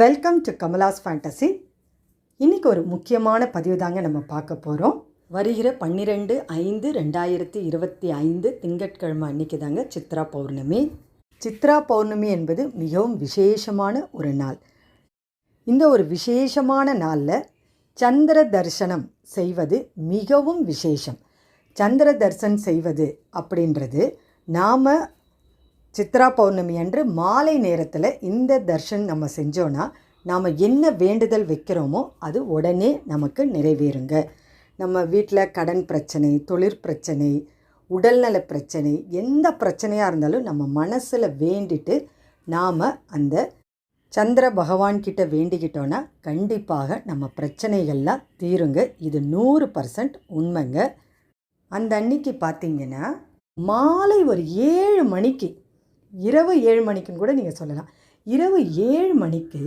Welcome to Kamala's fantasy இன்றைக்கி ஒரு முக்கியமான பதிவு தாங்க நம்ம பார்க்க போகிறோம் வருகிற பன்னிரெண்டு ஐந்து ரெண்டாயிரத்தி இருபத்தி ஐந்து திங்கட்கிழமை அன்னைக்கு தாங்க சித்ரா பௌர்ணமி. சித்ரா பௌர்ணமி என்பது மிகவும் விசேஷமான ஒரு நாள். இந்த ஒரு விசேஷமான நாளில் சந்திர தரிசனம் செய்வது மிகவும் விசேஷம். சந்திர தரிசனம் செய்வது அப்படின்றது நாம் சித்ரா பௌர்ணமி அன்று மாலை நேரத்தில் இந்த தர்ஷன் நம்ம செஞ்சோன்னா நாம் என்ன வேண்டுதல் வைக்கிறோமோ அது உடனே நமக்கு நிறைவேறுங்க. நம்ம வீட்டில் கடன் பிரச்சனை தொழிற் பிரச்சனை உடல்நல பிரச்சனை எந்த பிரச்சனையாக இருந்தாலும் நம்ம மனசில் வேண்டிட்டு நாம் அந்த சந்திர பகவான்கிட்ட வேண்டிக்கிட்டோன்னா கண்டிப்பாக நம்ம பிரச்சனைகள்லாம் தீருங்க. இது நூறு பர்சன்ட் உண்மைங்க. அந்த அன்னைக்கு பார்த்தீங்கன்னா மாலை ஒரு ஏழு மணிக்கு இரவு ஏழு மணிக்குன்னு கூட நீங்கள் சொல்லலாம். இரவு ஏழு மணிக்கு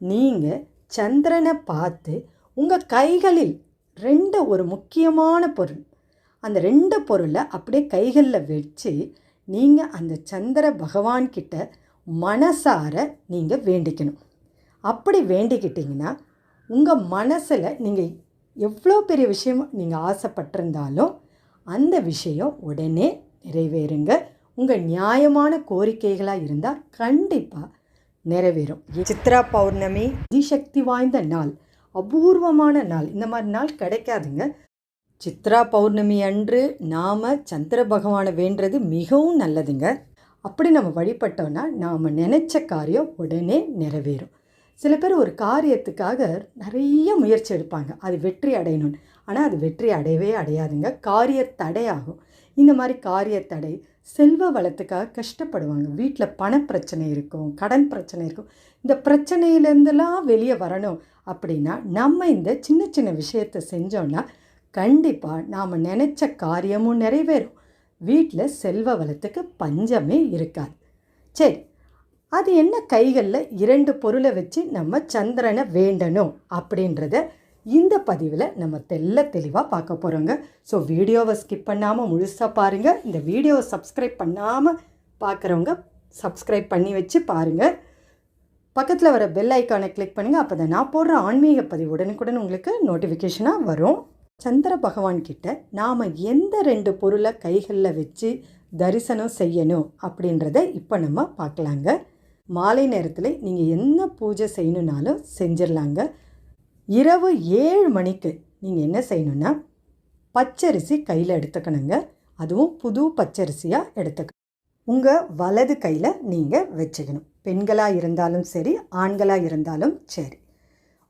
நீங்கள் சந்திரனை பார்த்து உங்கள் கைகளில் ரெண்டு ஒரு முக்கியமான பொருள். அந்த ரெண்டு பொருளை அப்படியே கைகளில் வச்சு நீங்கள் அந்த சந்திர பகவான்கிட்ட மனசார நீங்கள் வேண்டிக்கணும். அப்படி வேண்டிக்கிட்டிங்கன்னா உங்கள் மனசில் நீங்கள் எவ்வளோ பெரிய விஷயம் நீங்கள் ஆசைப்பட்டிருந்தாலும் அந்த விஷயம் உடனே நிறைவேறுங்க. உங்கள் நியாயமான கோரிக்கைகளாக இருந்தால் கண்டிப்பாக நிறைவேறும். சித்ரா பௌர்ணமி. அதிசக்தி வாய்ந்த நாள் அபூர்வமான நாள். இந்த மாதிரி நாள் கிடைக்காதுங்க. சித்ரா பௌர்ணமி அன்று நாம் சந்திர பகவானை வேண்டுறது மிகவும் நல்லதுங்க. அப்படி நம்ம வழிபட்டோன்னா நாம் நினச்ச காரியம் உடனே நிறைவேறும். சில பேர் ஒரு காரியத்துக்காக நிறைய முயற்சி எடுப்பாங்க. அது வெற்றி அடையணும்னு. ஆனால் அது வெற்றி அடையவே அடையாதுங்க. காரிய தடையாகும். இந்த மாதிரி காரிய தடை செல்வ வளத்துக்காக கஷ்டப்படுவாங்க. வீட்டில் பணப்பிரச்சனை இருக்கும் கடன் பிரச்சனை இருக்கும். இந்த பிரச்சனையிலேருந்துலாம் வெளியே வரணும் அப்படின்னா நம்ம இந்த சின்ன சின்ன விஷயத்தை செஞ்சோன்னா கண்டிப்பாக நாம் நினச்ச காரியமும் நிறைவேறும். வீட்டில் செல்வ வளத்துக்கு பஞ்சமே இருக்காது. சரி அது என்ன கைகளில் இரண்டு பொருளை வச்சு நம்ம சந்திரனை வேண்டணும் அப்படின்றத இந்த பதிவில் நம்ம தெல்ல தெளிவாக பார்க்க போகிறோங்க ஸோ வீடியோவை ஸ்கிப் பண்ணாமல் முழுசாக பாருங்கள் இந்த வீடியோவை சப்ஸ்கிரைப் பண்ணாமல் பார்க்குறவங்க சப்ஸ்கிரைப் பண்ணி வச்சு பாருங்கள் பக்கத்தில் வர பெல் ஐக்கானை கிளிக் பண்ணுங்கள் அப்போ தான் நான் போடுற ஆன்மீக பதிவு உடனுக்குடன் உங்களுக்கு நோட்டிஃபிகேஷனாக வரும். சந்திர பகவான் கிட்ட நாம் எந்த ரெண்டு பொருளை கைகளில் வச்சு தரிசனம் செய்யணும் அப்படின்றத இப்போ நம்ம பார்க்கலாங்க. மாலை நேரத்தில் நீங்கள் என்ன பூஜை செய்யணுன்னாலும் செஞ்சிடலாங்க. இரவு ஏழு மணிக்கு நீங்கள் என்ன செய்யணுன்னா பச்சரிசி கையில் எடுத்துக்கணுங்க. அதுவும் புது பச்சரிசியாக எடுத்துக்கணும் உங்கள் வலது கையில் நீங்கள் வச்சுக்கணும். பெண்களாக இருந்தாலும் சரி ஆண்களாக இருந்தாலும் சரி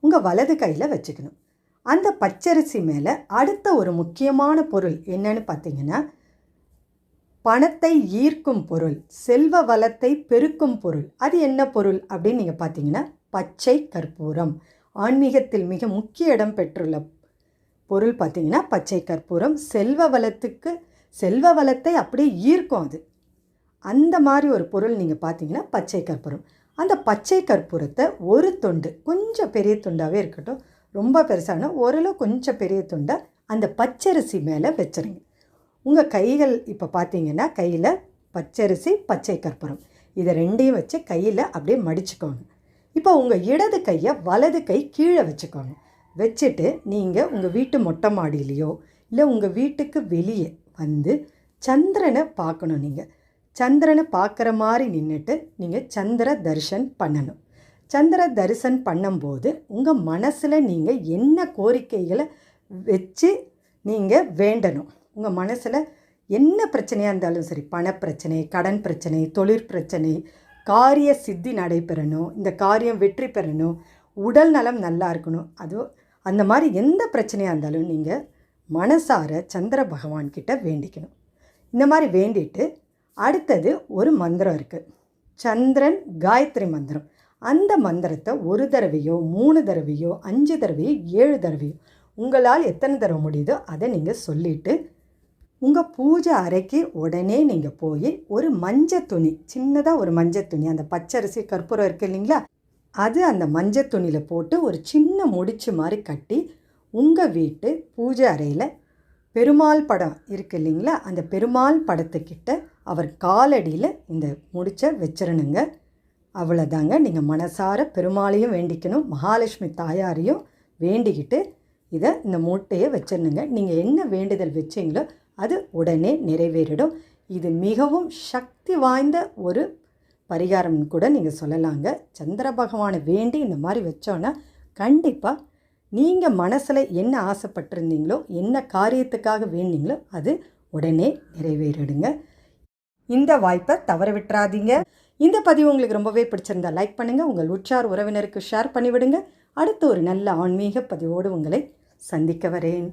உங்கள் வலது கையில் வச்சுக்கணும். அந்த பச்சரிசி மேலே அடுத்த ஒரு முக்கியமான பொருள் என்னன்னு பார்த்தீங்கன்னா பணத்தை ஈர்க்கும் பொருள் செல்வ வளத்தை பெருக்கும் பொருள். அது என்ன பொருள் அப்படின்னு நீங்கள் பார்த்தீங்கன்னா பச்சை கற்பூரம். ஆன்மீகத்தில் மிக முக்கிய இடம் பெற்றுள்ள பொருள் பார்த்திங்கன்னா பச்சை கற்பூரம் செல்வ வளத்துக்கு செல்வ வளத்தை அப்படியே ஈர்க்கும் அது. அந்த மாதிரி ஒரு பொருள் நீங்கள் பார்த்தீங்கன்னா பச்சை கற்பூரம். அந்த பச்சை கற்பூரத்தை ஒரு துண்டு கொஞ்சம் பெரிய துண்டாகவே இருக்கட்டும் ரொம்ப பெருசான ஓரளவு கொஞ்சம் பெரிய துண்டை அந்த பச்சரிசி மேலே வச்சுருங்க. உங்கள் கைகள் இப்போ பார்த்தீங்கன்னா கையில் பச்சரிசி பச்சை கற்பூரம். இதை ரெண்டையும் வச்சு கையில் அப்படியே மடிச்சுக்கோங்க. இப்போ உங்கள் இடது கையை வலது கை கீழே வச்சுக்கோங்க. வச்சுட்டு நீங்கள் உங்கள் வீட்டு மொட்டை மாடியிலையோ இல்லை உங்கள் வீட்டுக்கு வெளியே வந்து சந்திரனை பார்க்கணும் நீங்கள் சந்திரனை பார்க்குற மாதிரி நின்றுட்டு நீங்கள் சந்திர தரிசன் பண்ணணும். சந்திர தரிசன் பண்ணும்போது உங்கள் மனசில் நீங்கள் என்ன கோரிக்கைகளை வச்சு நீங்கள் வேண்டணும்? உங்கள் மனசில் என்ன பிரச்சனையாக இருந்தாலும் சரி பணப்பிரச்சனை கடன் பிரச்சனை தொழிற் பிரச்சனை காரிய சித்தி நடைபெறணும் இந்த காரியம் வெற்றி பெறணும் உடல் நலம் நல்லா இருக்கணும். அது அந்த மாதிரி எந்த பிரச்சனையாக இருந்தாலும் நீங்கள் மனசார சந்திர பகவான் கிட்ட வேண்டிக்கணும். இந்த மாதிரி வேண்டிட்டு அடுத்தது ஒரு மந்திரம் இருக்குது சந்திரன் காயத்ரி மந்திரம். அந்த மந்திரத்தை ஒரு தடவையோ மூணு தடவையோ அஞ்சு தடவையோ ஏழு தடவையோ உங்களால் எத்தனை தடவை முடியுதோ அதை நீங்கள் சொல்லிவிட்டு உங்கள் பூஜை அறைக்கு உடனே நீங்கள் போய் ஒரு மஞ்சள் துணி சின்னதாக ஒரு மஞ்சள் துணி அந்த பச்சரிசி கற்பூரம் இருக்குது இல்லைங்களா? அது அந்த மஞ்சள் துணியில் போட்டு ஒரு சின்ன முடிச்சு மாதிரி கட்டி உங்கள் வீட்டு பூஜை அறையில் பெருமாள் படம் இருக்குது இல்லைங்களா? அந்த பெருமாள் படத்துக்கிட்ட அவர் காலடியில் இந்த முடிச்சை வச்சிடணுங்க அவ்வளோதாங்க நீங்கள் மனசார பெருமாளையும் வேண்டிக்கணும் மகாலட்சுமி தாயாரையும் வேண்டிக்கிட்டு இதை இந்த மூட்டையை வச்சிடணுங்க நீங்கள் என்ன வேண்டுதல் வச்சீங்களோ அது உடனே நிறைவேறிடும். இது மிகவும் சக்தி வாய்ந்த ஒரு பரிகாரம்னு கூட நீங்கள் சொல்லலாங்க. சந்திர பகவானை வேண்டி இந்த மாதிரி வச்சோன்னா கண்டிப்பாக நீங்கள் மனசில் என்ன ஆசைப்பட்டிருந்தீங்களோ என்ன காரியத்துக்காக வேண்டிங்களோ அது உடனே நிறைவேறிடுங்க. இந்த வாய்ப்பை தவற விட்டுறாதீங்க. இந்த பதிவு உங்களுக்கு ரொம்பவே பிடிச்சிருந்தா லைக் பண்ணுங்கள் உங்கள் உற்றார் உறவினருக்கு ஷேர் பண்ணிவிடுங்க. அடுத்து ஒரு நல்ல ஆன்மீக பதிவோடு உங்களை சந்திக்க வரேன்.